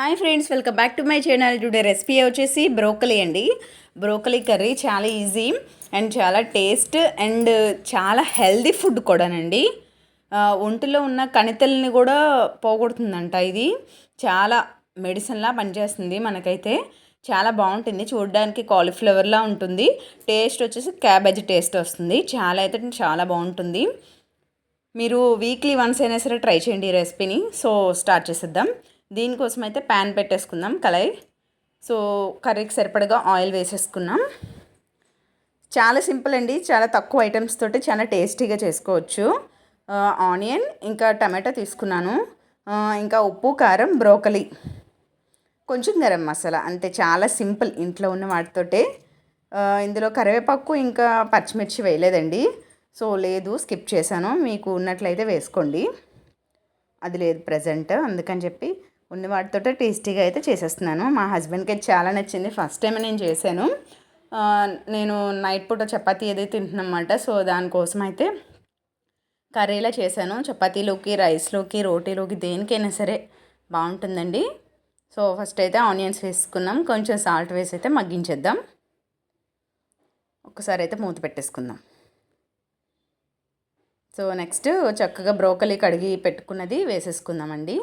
Hi friends welcome back to my channel today recipe వచ్చేసి broccoli అండి. Broccoli curry చాలా easy and చాలా taste and చాలా healthy food కూడానండి. ఒంటిలో ఉన్న కణితల్ని కూడా పోగొడుతుందంట ఇది. చాలా మెడిసిన్లా పనిచేస్తుంది మనకైతే. చాలా బాగుంటుంది. చూడడానికి కాలీఫ్లవర్లా ఉంటుంది. టేస్ట్ వచ్చేసి క్యాబేజ్ టేస్ట్ వస్తుంది. చాలా అయితే చాలా బాగుంటుంది. మీరు వీక్లీ వన్స్ అయినా సరే ట్రై చేయండి ఈ రెసిపీని సో స్టార్ట్ చేసేద్దాం. దీనికోసం అయితే ప్యాన్ పెట్టేసుకుందాం కళాయి. సో కర్రీకి సరిపడగా ఆయిల్ వేసేసుకున్నాం. చాలా సింపుల్ అండి చాలా తక్కువ ఐటమ్స్ తోటి చాలా టేస్టీగా చేసుకోవచ్చు. ఆనియన్ ఇంకా టమాటా తీసుకున్నాను. ఇంకా ఉప్పు కారం బ్రోకలీ. కొంచెం గరం మసాలా అంతే చాలా సింపుల్ ఇంట్లో ఉన్న వాటితోటే. ఇందులో కరివేపాకు ఇంకా పచ్చిమిర్చి వేయలేదండి. సో లేదు స్కిప్ చేశాను. మీకు ఉన్నట్లయితే వేసుకోండి. అది లేదు ప్రజెంట్ అందుకని చెప్పి ఉన్న వాటితో టేస్టీగా అయితే చేసేస్తున్నాను. మా హస్బెండ్కి అయితే చాలా నచ్చింది. ఫస్ట్ టైం నేను చేశాను. నేను నైట్ పూట చపాతీ ఏదైతే తింటున్నమాట సో దానికోసం అయితే కర్రీలా చేశాను. చపాతీలోకి రైస్లోకి రోటీలోకి దేనికైనా సరే బాగుంటుందండి. సో ఫస్ట్ అయితే ఆనియన్స్ వేసుకున్నాం. కొంచెం సాల్ట్ వేసి అయితే మగ్గించేద్దాం. ఒకసారి అయితే మూత పెట్టేసుకుందాం. సో నెక్స్ట్ చక్కగా బ్రోకలీ కడిగి పెట్టుకున్నది వేసేసుకుందామండి.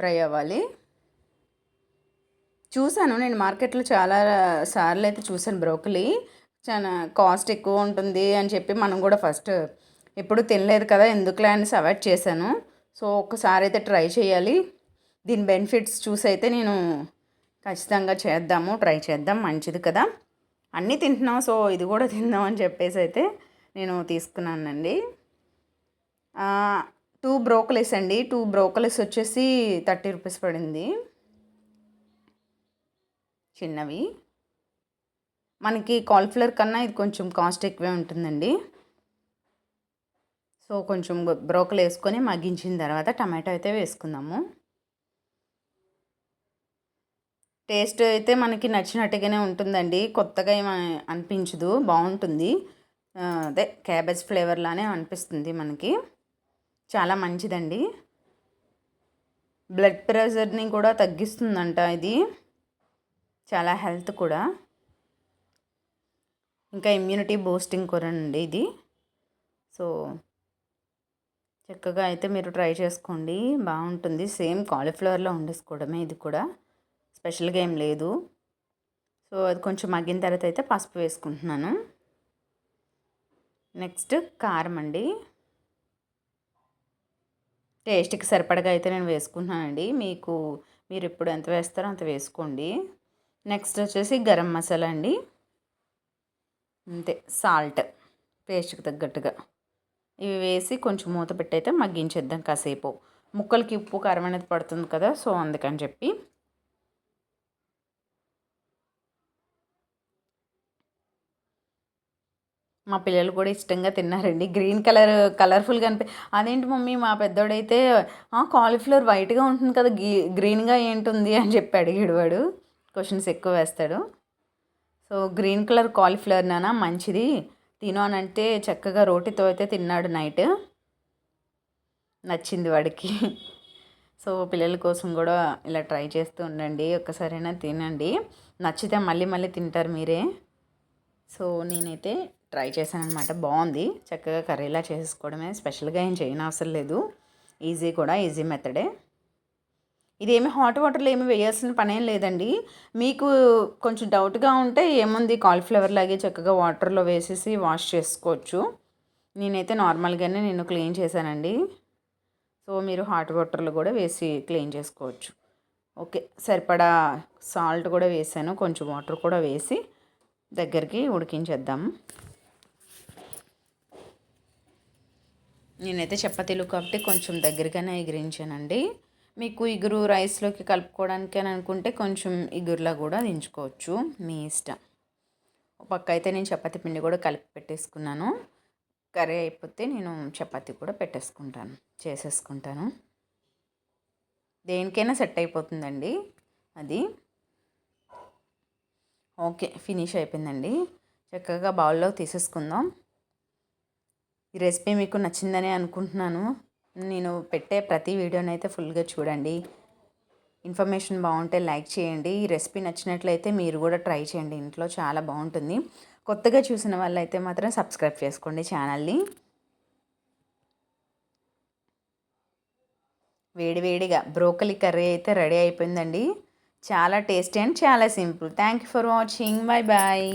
ఫ్రై అవ్వాలి. చూశాను నేను మార్కెట్లో చాలా సార్లు అయితే చూశాను బ్రోకలీ. చాలా కాస్ట్ ఎక్కువ ఉంటుంది అని చెప్పి మనం కూడా ఫస్ట్ ఎప్పుడు తినలేదు కదా ఎందుకులే అనేసి అవాయిడ్ చేశాను. సో ఒక్కసారి అయితే ట్రై చేయాలి. దీని బెనిఫిట్స్ చూసి అయితే నేను ఖచ్చితంగా చేద్దాము ట్రై చేద్దాం మంచిది కదా. అన్నీ తింటున్నాం సో ఇది కూడా తిందాం అని చెప్పేసి అయితే నేను తీసుకున్నానండి. టూ బ్రోకలీస్ అండి. టూ బ్రోకలీస్ వచ్చేసి థర్టీ రూపీస్ పడింది. చిన్నవి. మనకి కాలిఫ్లవర్ కన్నా ఇది కొంచెం కాస్ట్ ఎక్కువే ఉంటుందండి. సో కొంచెం బ్రోకలు వేసుకొని మగ్గించిన తర్వాత టమాటో అయితే వేసుకుందాము. టేస్ట్ అయితే మనకి నచ్చినట్టుగానే ఉంటుందండి. కొత్తగా ఏమ అనిపించదు. బాగుంటుంది. అదే క్యాబేజ్ ఫ్లేవర్ లానే అనిపిస్తుంది మనకి. చాలా మంచిదండి. బ్లడ్ ప్రెషర్ని కూడా తగ్గిస్తుందంట ఇది. చాలా హెల్త్ కూడా. ఇంకా ఇమ్యూనిటీ బూస్టింగ్ కూడా అండి ఇది. సో చక్కగా అయితే మీరు ట్రై చేసుకోండి. బాగుంటుంది. సేమ్ కాలీఫ్లవర్లో వండేసుకోవడమే ఇది కూడా. స్పెషల్గా ఏం లేదు. సో అది కొంచెం మగ్గిన తర్వాత అయితే పసుపు వేసుకుంటున్నాను. నెక్స్ట్ కారం అండి. టేస్ట్కి సరిపడగా అయితే నేను వేసుకుంటున్నానండి. మీకు మీరు ఇప్పుడు ఎంత వేస్తారో అంత వేసుకోండి. నెక్స్ట్ వచ్చేసి గరం మసాలా అండి. అంతే సాల్ట్ పేస్ట్కి తగ్గట్టుగా. ఇవి వేసి కొంచెం మూత పెట్టి అయితే మగ్గించేద్దాం కాసేపు. ముక్కలకి ఉప్పు కారం అనేది పడుతుంది కదా సో అందుకని చెప్పి మా పిల్లలు కూడా ఇష్టంగా తిన్నారండి. గ్రీన్ కలర్ కలర్ఫుల్గా అనిపి అదేంటి మమ్మీ మా పెద్దోడైతే కాలీఫ్లవర్ వైట్గా ఉంటుంది కదా గీ గ్రీన్గా ఏంటుంది? అని చెప్పి అడిగాడు వాడు. క్వశ్చన్స్ ఎక్కువ వేస్తాడు. సో గ్రీన్ కలర్ కాలీఫ్లవర్ నానా మంచిది. తిను అని అంటే చక్కగా రోటితో అయితే తిన్నాడు నైట్. నచ్చింది వాడికి. సో పిల్లల కోసం కూడా ఇలా ట్రై చేస్తూ ఉండండి. ఒక్కసారైనా తినండి. నచ్చితే మళ్ళీ మళ్ళీ తింటారు మీరే. సో నేనైతే ట్రై చేశాను బాగుంది. చక్కగా కర్రీలా చేసుకోవడమే స్పెషల్గా ఏం చేయని అవసరం లేదు. ఈజీ కూడా ఈజీ మెథడే. ఇదేమి హాట్ వాటర్లో ఏమి వేయాల్సిన పనేం లేదండి. మీకు కొంచెం డౌట్గా ఉంటే ఏముంది? కాలిఫ్లవర్ లాగే చక్కగా వాటర్లో వేసేసి వాష్ చేసుకోవచ్చు. నేనైతే నార్మల్గానే నేను క్లీన్ చేశానండి. సో మీరు హాట్ వాటర్లో కూడా వేసి క్లీన్ చేసుకోవచ్చు. ఓకే. సరిపడా సాల్ట్ కూడా వేసాను. కొంచెం వాటర్ కూడా వేసి దగ్గరికి ఉడికించేద్దాం. నేనైతే చపాతీలు కాబట్టి కొంచెం దగ్గరగానే ఎగిరించానండి. మీకు ఇగురు రైస్లోకి కలుపుకోవడానికి అని అనుకుంటే కొంచెం ఇగురులా కూడా దించుకోవచ్చు మీ ఇష్టం. పక్క అయితే నేను చపాతీ పిండి కూడా కలిపి పెట్టేసుకున్నాను. కర్రీ అయిపోతే నేను చపాతీ కూడా పెట్టేసుకుంటాను చేసేసుకుంటాను. దేనికైనా సెట్ అయిపోతుందండి అది. ఓకే ఫినిష్ అయిపోయిందండి. చక్కగా బౌల్లో తీసేసుకుందాం. ఈ రెసిపీ మీకు నచ్చిందని అనుకుంటున్నాను. నేను పెట్టే ప్రతి వీడియోని అయితే ఫుల్గా చూడండి. ఇన్ఫర్మేషన్ బాగుంటే లైక్ చేయండి. ఈ రెసిపీ నచ్చినట్లయితే మీరు కూడా ట్రై చేయండి. ఇంట్లో చాలా బాగుంటుంది. కొత్తగా చూసిన వాళ్ళైతే మాత్రం సబ్స్క్రైబ్ చేసుకోండి ఛానల్ని. వేడివేడిగా బ్రోకలి కర్రీ అయితే రెడీ అయిపోయిందండి. చాలా టేస్టీ అండ్ చాలా simple. Thank you for watching. Bye bye.